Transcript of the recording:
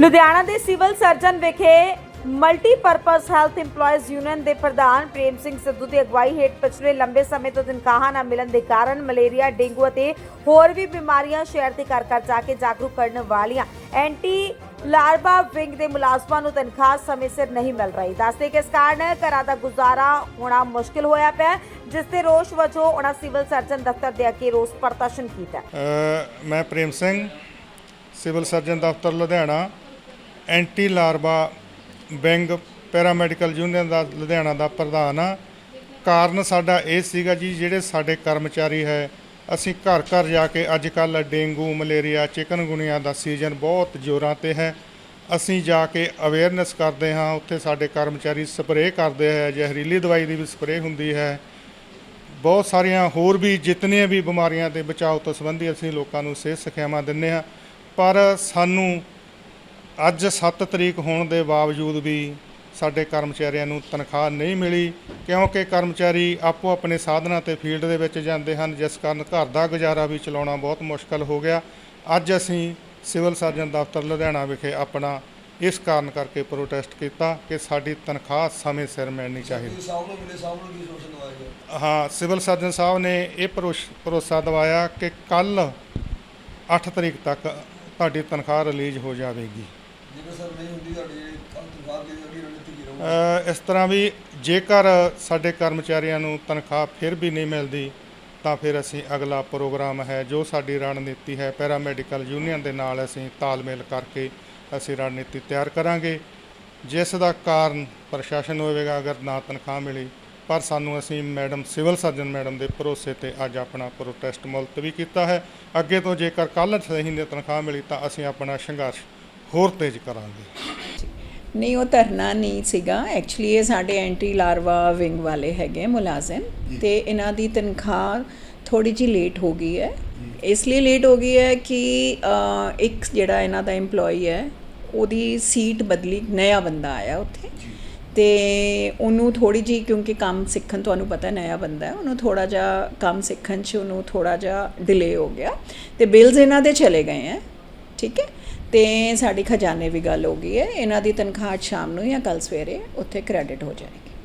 ਲੁਧਿਆਣਾ ਦੇ civil surgeon ਵਿਖੇ multipurpose health EMPLOYEES union ਦੇ ਪ੍ਰਧਾਨ ਪ੍ਰੇਮ ਸਿੰਘ ਸਿੱਧੂ ਦੀ ਅਗਵਾਈ ਹੇਠ ਪਿਛਲੇ ਲੰਬੇ ਸਮੇਂ ਤੋਂ ਤਨਖਾਹਾਂ ਨਾ ਮਿਲਣ ਦੇ ਕਾਰਨ ਮਲੇਰੀਆ, ਡੇਂਗੂ ਅਤੇ ਹੋਰ ਵੀ ਬਿਮਾਰੀਆਂ ਸ਼ਹਿਰ ਦੇ ਘਰ ਘਰ ਜਾ ਕੇ ਜਾਗਰੂਕ ਕਰਨ ਵਾਲੀਆਂ ਐਂਟੀ ਲਾਰਵਾ ਵਿੰਗ ਦੇ ਮੁਲਾਜ਼ਮਾਂ ਨੂੰ ਤਨਖਾਹ ਸਮੇਂ ਸਿਰ ਨਹੀਂ ਮਿਲ ਰਹੀ। ਦੱਸਦੇ ਕਿ ਇਸ ਕਾਰਨ ਘਰਾਂ ਦਾ ਗੁਜ਼ਾਰਾ ਹੋਣਾ ਮੁਸ਼ਕਿਲ ਹੋਇਆ ਪਿਆ ਜਿਸ ਤੇ ਰੋਸ਼ ਵਜੋਂ ਉਹਨਾਂ ਸਿਵਲ ਸਰਜਨ ਦਫ਼ਤਰ ਦੇ ਅੱਗੇ ਰੋਸ ਪ੍ਰਦਰਸ਼ਨ ਕੀਤਾ। ਮੈਂ ਪ੍ਰੇਮ ਸਿੰਘ, ਸਿਵਲ ਸਰਜਨ ਦਫ਼ਤਰ Ludhiana. Anti larva wing paramedical union ਦਾ ਲੁਧਿਆਣਾ ਦਾ ਪ੍ਰਧਾਨ ਆ। ਕਾਰਨ ਸਾਡਾ ਇਹ ਸੀਗਾ ਜੀ, ਜਿਹੜੇ ਸਾਡੇ ਕਰਮਚਾਰੀ ਹੈ, ਅਸੀਂ ਘਰ ਘਰ ਜਾ ਕੇ ਅੱਜ ਕੱਲ ਡੇਂਗੂ, ਮਲੇਰੀਆ ਚਿਕਨਗੁਨੀਆ ਦਾ ਸੀਜ਼ਨ ਬਹੁਤ ਜ਼ੋਰਾਂ ਤੇ ਹੈ। ਅਸੀਂ ਜਾ ਕੇ ਅਵੇਅਰਨੈਸ ਕਰਦੇ ਹਾਂ, ਉੱਥੇ ਸਾਡੇ ਕਰਮਚਾਰੀ ਸਪਰੇਅ ਕਰਦੇ ਹੈ, ਜ਼ਹਿਰੀਲੀ ਦਵਾਈ ਦੀ ਵੀ ਸਪਰੇਅ ਹੁੰਦੀ ਹੈ। ਬਹੁਤ ਸਾਰੀਆਂ ਹੋਰ ਵੀ ਜਿਤਨੀਆਂ ਵੀ ਬਿਮਾਰੀਆਂ ਦੇ ਬਚਾਓ ਤੋਂ ਸੰਬੰਧੀ ਅਸੀਂ ਲੋਕਾਂ ਨੂੰ ਸਿਹਤ ਸਿੱਖਿਆਵਾਂ ਦਿੰਦੇ ਹਾਂ। ਪਰ ਸਾਨੂੰ ਅੱਜ 7 ਤਰੀਕ ਹੋਣ ਦੇ ਬਾਵਜੂਦ ਵੀ ਸਾਡੇ ਕਰਮਚਾਰੀਆਂ ਨੂੰ ਤਨਖਾਹ ਨਹੀਂ ਮਿਲੀ ਕਿਉਂਕਿ ਕਰਮਚਾਰੀ ਆਪੋ ਆਪਣੇ ਸਾਧਨਾਂ ਤੇ ਫੀਲਡ ਦੇ ਵਿੱਚ ਜਾਂਦੇ ਹਨ ਜਿਸ ਕਾਰਨ ਘਰ ਦਾ ਗੁਜ਼ਾਰਾ ਵੀ ਚਲਾਉਣਾ ਬਹੁਤ ਮੁਸ਼ਕਲ ਹੋ ਗਿਆ। ਅੱਜ ਅਸੀਂ ਸਿਵਲ ਸਰਜਨ ਦਫ਼ਤਰ ਲੁਧਿਆਣਾ ਵਿਖੇ ਆਪਣਾ ਇਸ ਕਾਰਨ ਕਰਕੇ ਪ੍ਰੋਟੈਸਟ ਕੀਤਾ ਕਿ ਸਾਡੀ ਤਨਖਾਹ ਸਮੇਂ ਸਿਰ ਮਿਲਣੀ ਚਾਹੀਦੀ। ਹਾਂ ਸਿਵਲ ਸਰਜਨ ਸਾਹਿਬ ਨੇ ਇਹ ਭਰੋਸਾ ਦਿਵਾਇਆ ਕਿ ਕੱਲ 8 ਤਰੀਕ ਤੱਕ ਤੁਹਾਡੀ ਤਨਖਾਹ ਰਿਲੀਜ਼ ਹੋ ਜਾਵੇਗੀ। ਜੇਕਰ ਸਰ ਨਹੀਂ ਹੁੰਦੀ ਤੁਹਾਡੀ ਜਿਹੜੀ ਤਨਖਾਹ ਦੀ ਜਿਹੜੀ ਰਣਨੀਤੀ ਕੀ ਰਹੂਗੀ? ਅ, ਇਸ ਤਰ੍ਹਾਂ ਵੀ ਜੇਕਰ ਸਾਡੇ ਕਰਮਚਾਰੀਆਂ ਨੂੰ ਤਨਖਾਹ ਫਿਰ ਵੀ ਨਹੀਂ ਮਿਲਦੀ ਤਾਂ ਫਿਰ ਅਸੀਂ ਅਗਲਾ ਪ੍ਰੋਗਰਾਮ ਹੈ ਜੋ ਸਾਡੀ ਰਣਨੀਤੀ ਹੈ ਪੈਰਾਮੈਡੀਕਲ ਯੂਨੀਅਨ ਦੇ ਨਾਲ ਅਸੀਂ ਤਾਲਮੇਲ ਕਰਕੇ ਅਸੀਂ ਰਣਨੀਤੀ ਤਿਆਰ ਕਰਾਂਗੇ। ਜਿਸ ਦਾ ਕਾਰਨ ਪ੍ਰਸ਼ਾਸਨ ਹੋਵੇਗਾ ਅਗਰ ਨਾ ਤਨਖਾਹ ਮਿਲੀ ਪਰ ਸਾਨੂੰ ਅਸੀਂ ਮੈਡਮ ਸਿਵਲ ਸਰਜਨ ਮੈਡਮ ਦੇ ਭਰੋਸੇ ਤੇ ਅੱਜ ਆਪਣਾ ਪ੍ਰੋਟੈਸਟ ਮੁਲਤਵੀ ਕੀਤਾ ਹੈ। ਅੱਗੇ ਤੋਂ ਜੇਕਰ ਕੱਲ੍ਹ ਸਹੀ ਨਹੀਂ ਤਨਖਾਹ ਮਿਲੀ ਤਾਂ ਅਸੀਂ ਆਪਣਾ ਸੰਘਰਸ਼ ਹੋਰ ਤੇਜ਼ ਕਰਾਂਗੇ। ਨਹੀਂ ਉਹ ਧਰਨਾ ਨਹੀਂ ਸੀਗਾ। ਐਕਚੁਅਲੀ ਇਹ ਸਾਡੇ ਐਂਟੀ ਲਾਰਵਾ ਵਿੰਗ ਵਾਲੇ ਹੈਗੇ ਮੁਲਾਜ਼ਮ ਤੇ ਇਹਨਾਂ ਦੀ ਤਨਖਾਹ ਥੋੜੀ ਜਿਹੀ ਲੇਟ ਹੋ ਗਈ ਹੈ। ਇਸ ਲਈ ਲੇਟ ਹੋ ਗਈ ਹੈ ਕਿ ਅ, ਇੱਕ ਜਿਹੜਾ ਇਹਨਾਂ ਦਾ EMPLOYE ਹੈ ਉਹਦੀ ਸੀਟ ਬਦਲੀ ਨਇਆ ਬੰਦਾ ਆਇਆ ਉੱਥੇ। ਤੇ ਉਹਨੂੰ ਥੋੜੀ ਜਿਹੀ ਕਿਉਂਕਿ ਕੰਮ ਸਿੱਖਣ ਤੁਹਾਨੂੰ ਪਤਾ ਨਇਆ ਬੰਦਾ ਹੈ ਉਹਨੂੰ ਥੋੜਾ ਜਿਹਾ ਕੰਮ ਸਿੱਖਣ 'ਚ ਉਹਨੂੰ ਥੋੜਾ ਜਿਹਾ ਡਿਲੇ ਹੋ ਗਿਆ। ਤੇ ਬਿਲਸ ਇਹਨਾਂ ਦੇ ਚਲੇ ਗਏ ਹੈ। ਠੀਕ ਹੈ। ਤੇ ਸਾਡੀ ਖਜ਼ਾਨੇ ਵੀ ਗੱਲ ਹੋ ਗਈ ਹੈ। ਇਹਨਾਂ ਦੀ ਤਨਖਾਹ ਅੱਜ ਸ਼ਾਮ ਨੂੰ ਜਾਂ ਕੱਲ ਸਵੇਰੇ ਉੱਥੇ ਕ੍ਰੈਡਿਟ ਹੋ ਜਾਏਗੀ।